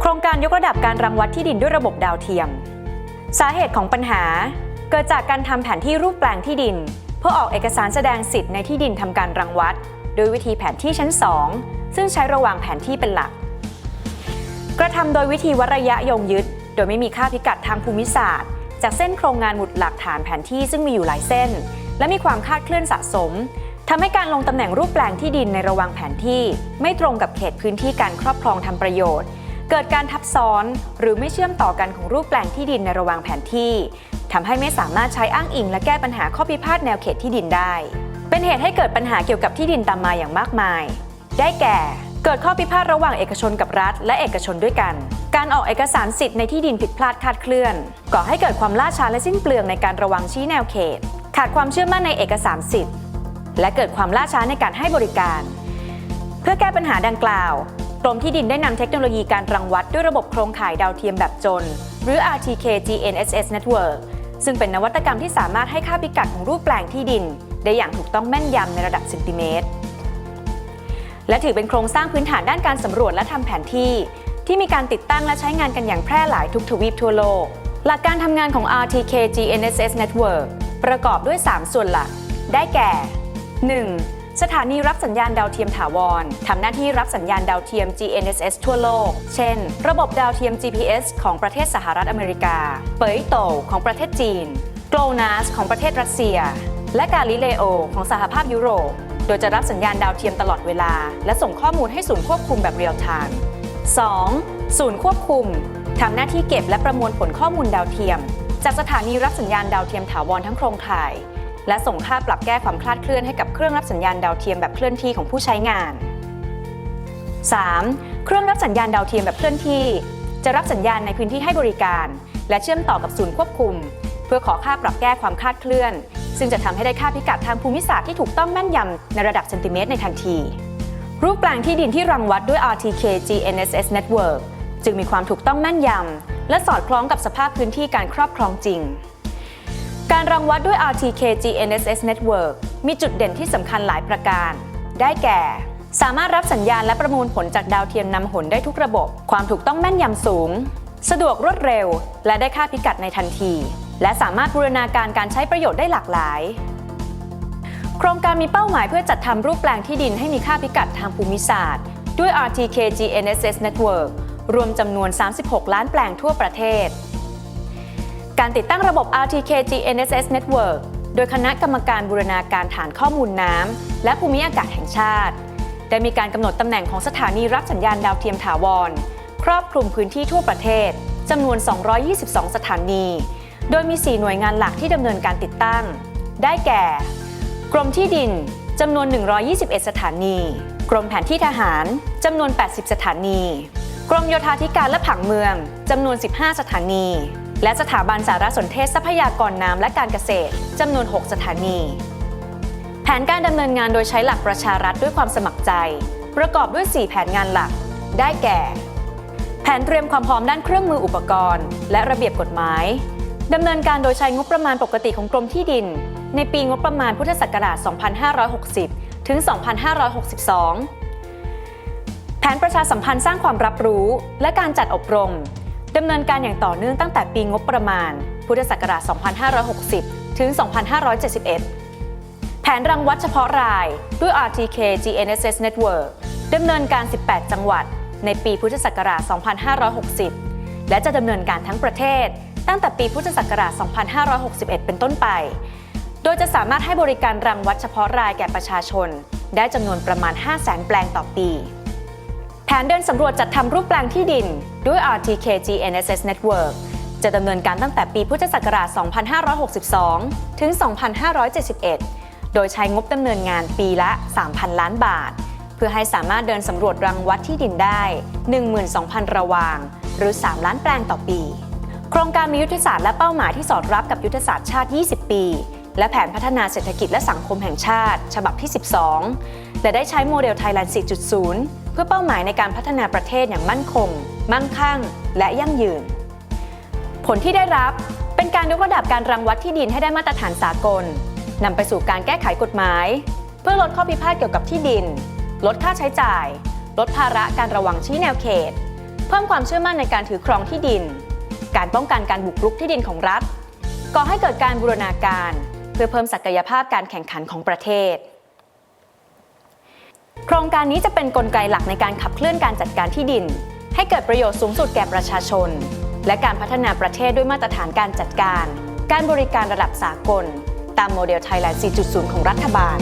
โครงการยกระดับการรังวัดที่ดินด้วยระบบดาวเทียม สาเหตุของปัญหา เกิดจากการทำแผนที่รูปแปลงที่ดิน เพื่อออกเอกสารแสดงสิทธิ์ในที่ดินทำการรังวัด โดยวิธีแผนที่ชั้น 2 ซึ่งใช้ระหว่างแผนที่เป็นหลัก กระทำโดยวิธีวัดระยะโยงยึด โดยไม่มีค่าพิกัดทางภูมิศาสตร์ จากเส้นโครงงานหมุดหลักฐานแผนที่ซึ่งมีอยู่หลายเส้น และมีความคาดเคลื่อนสะสมทำให้การลงตำแหน่งรูปแปลงที่ดินในระหว่างแผนที่ ไม่ตรงกับเขตพื้นที่การครอบครองทำประโยชน์ เกิดการทับซ้อนหรือไม่เชื่อมต่อกันของรูปแปลงที่ดินในระหว่างแผนที่ทำให้ไม่สามารถใช้อ้างอิงและแก้ปัญหาข้อพิพาทแนวเขตที่ดินได้ เป็นเหตุให้เกิดปัญหาเกี่ยวกับที่ดินตามมาอย่างมากมาย ได้แก่ เกิดข้อพิพาทระหว่างเอกชนกับรัฐ และเอกชนด้วยกัน การออกเอกสารสิทธิ์ในที่ดินผิดพลาดคาดเคลื่อน ก่อให้เกิดความล่าช้าและสิ้นเปลืองในการระวังชี้แนวเขต ขาดความเชื่อมั่นในเอกสารสิทธิ์ และเกิดความล่าช้าในการให้บริการ เพื่อแก้ปัญหาดังกล่าว กรมที่ดินได้นำเทคโนโลยีการรังวัดด้วยระบบโครงข่ายดาวเทียมแบบจน หรือ RTK GNSS Network ซึ่งเป็นนวัตกรรมที่สามารถให้ค่าพิกัดของรูปแปลงที่ดิน ได้อย่างถูกต้องแม่นยำในระดับเซนติเมตร และถือเป็นโครงสร้างพื้นฐานด้านการสำรวจและทำแผนที่ ที่มีการติดตั้งและใช้งานกันอย่างแพร่หลายทุกทวีปทั่วโลก หลักการทำงานของ RTK GNSS Network ประกอบด้วย 3 ส่วนหลัก ได้แก่ 1. สถานีรับสัญญาณดาวเทียมถาวรทำหน้าที่รับสัญญาณดาวเทียม GNSS ทั่วโลก เช่น ระบบดาวเทียม GPS ของประเทศสหรัฐอเมริกา เปยโตของประเทศจีน GLONASS ของประเทศรัสเซีย และกาลิเลโอของสหภาพยุโรป โดยจะรับสัญญาณดาวเทียมตลอดเวลา และส่งข้อมูลให้ศูนย์ควบคุมแบบเรียลไทม์ 2. ศูนย์ควบคุมทำหน้าที่เก็บและประมวลผลข้อมูลดาวเทียม จากสถานีรับสัญญาณดาวเทียมถาวรทั้งโครงข่าย และส่งค่าปรับแก้ความคลาดเคลื่อนให้กับเครื่องรับสัญญาณดาวเทียมแบบเคลื่อนที่ของผู้ใช้งาน 3. เครื่องรับสัญญาณดาวเทียมแบบเคลื่อนที่ จะรับสัญญาณในพื้นที่ให้บริการ และเชื่อมต่อกับศูนย์ควบคุม เพื่อขอค่าปรับแก้ความคลาดเคลื่อน ซึ่งจะทำให้ได้ค่าพิกัดทางภูมิศาสตร์ที่ถูกต้องแม่นยำในระดับเซนติเมตรในทันที รูปแปลงที่ดินที่รังวัดด้วย RTK GNSS Network จึงมีความถูกต้องแม่นยำและสอดคล้องกับสภาพพื้นที่การครอบครองจริง การรังวัดด้วย RTK GNSS Network มีจุดเด่นที่สำคัญหลายประการ ได้แก่ สามารถรับสัญญาณและประมวลผลจากดาวเทียมนำหนได้ทุกระบบ ความถูกต้องแม่นยำสูง สะดวกรวดเร็ว และได้ค่าพิกัดในทันที และสามารถบูรณาการการใช้ประโยชน์ได้หลากหลาย โครงการมีเป้าหมายเพื่อจัดทำรูปแปลงที่ดินให้มีค่าพิกัดทางภูมิศาสตร์ ด้วย RTK GNSS Network รวมจำนวน 36 ล้านแปลงทั่วประเทศ การติดตั้งระบบ RTK GNSS Network โดยคณะกรรมการบูรณาการฐานข้อมูลน้ำและภูมิอากาศแห่งชาติ ได้มีการกำหนดตำแหน่งของสถานีรับสัญญาณดาวเทียมถาวร ครอบคลุมพื้นที่ทั่วประเทศจำนวน 222 สถานี โดยมี 4 หน่วยงานหลักที่ดำเนินการติดตั้ง ได้แก่ กรมที่ดินจำนวน 121 สถานี กรมแผนที่ทหารจำนวน 80 สถานี กรมโยธาธิการและผังเมืองจำนวน 15 สถานี และสถาบันสารสนเทศทรัพยากรน้ำและการเกษตรจำนวน 6 สถานี แผนการดำเนินงานโดยใช้หลักประชารัฐด้วยความสมัครใจ ประกอบด้วย 4 แผนงานหลัก ได้แก่ แผนเตรียมความพร้อมด้านเครื่องมืออุปกรณ์ และระเบียบกฎหมายดำเนินการโดยใช้งบประมาณปกติของกรมที่ดิน ในปีงบประมาณพุทธศักราช 2560 ถึง 2562 แผนประชาสัมพันธ์สร้างความรับรู้ และการจัดอบรม ดำเนินการอย่างต่อเนื่องตั้งแต่ปีงบประมาณ พุทธศักราช 2560 ถึง 2571 แผนรังวัดเฉพาะรายด้วย RTK GNSS Network ดำเนินการ 18 จังหวัด ในปีพุทธศักราช 2560 และจะดำเนินการทั้งประเทศ ตั้งแต่ปีพุทธศักราช 2561 เป็นต้นไป โดยจะสามารถให้บริการรังวัดเฉพาะรายแก่ประชาชน ได้จำนวนประมาณ 500,000 แปลงต่อปี นเดินสำรวจจัดทำรูปแปลงที่ดิน ด้วย RTK GNSS Network จะดำเนินการตั้งแต่ปีพุทธศักราช 2562 ถึง 2571 โดยใช้งบดำเนินงานปีละ 3,000 ล้านบาท เพื่อให้สามารถเดินสำรวจรังวัดที่ดินได้ 12,000 ระวาง หรือ 3 ล้านแปลงต่อปี โครงการมียุทธศาสตร์และเป้าหมายที่สอดรับกับยุทธศาสตร์ชาติ 20 ปี และแผนพัฒนาเศรษฐกิจและสังคมแห่งชาติ ฉบับที่ 12 และได้ใช้โมเดลไทยแลนด์ 4.0 เพื่อเป้าหมายในการพัฒนาประเทศอย่างมั่นคง มั่งคั่ง และยั่งยืน ผลที่ได้รับเป็นการยกระดับการรังวัดที่ดินให้ได้มาตรฐานสากลนำไปสู่การแก้ไขกฎหมาย เพื่อลดข้อพิพาทเกี่ยวกับที่ดิน ลดค่าใช้จ่าย ลดภาระการระวังชี้แนวเขต เพิ่มความเชื่อมั่นในการถือครองที่ดิน การป้องกันการบุกรุกที่ดินของรัฐก่อให้เกิดการบูรณาการ เพื่อเพิ่มศักยภาพการแข่งขันของประเทศ โครงการนี้จะเป็นนกลไกหลักในการขับเคลื่อนการจัดการที่ดิน ให้เกิดประโยชน์สูงสุดแก่ประชาชน และการพัฒนาประเทศด้วยมาตรฐานการจัดการ การบริการระดับสากล ตามโมเดล Thailand 4.0 ของรัฐบาล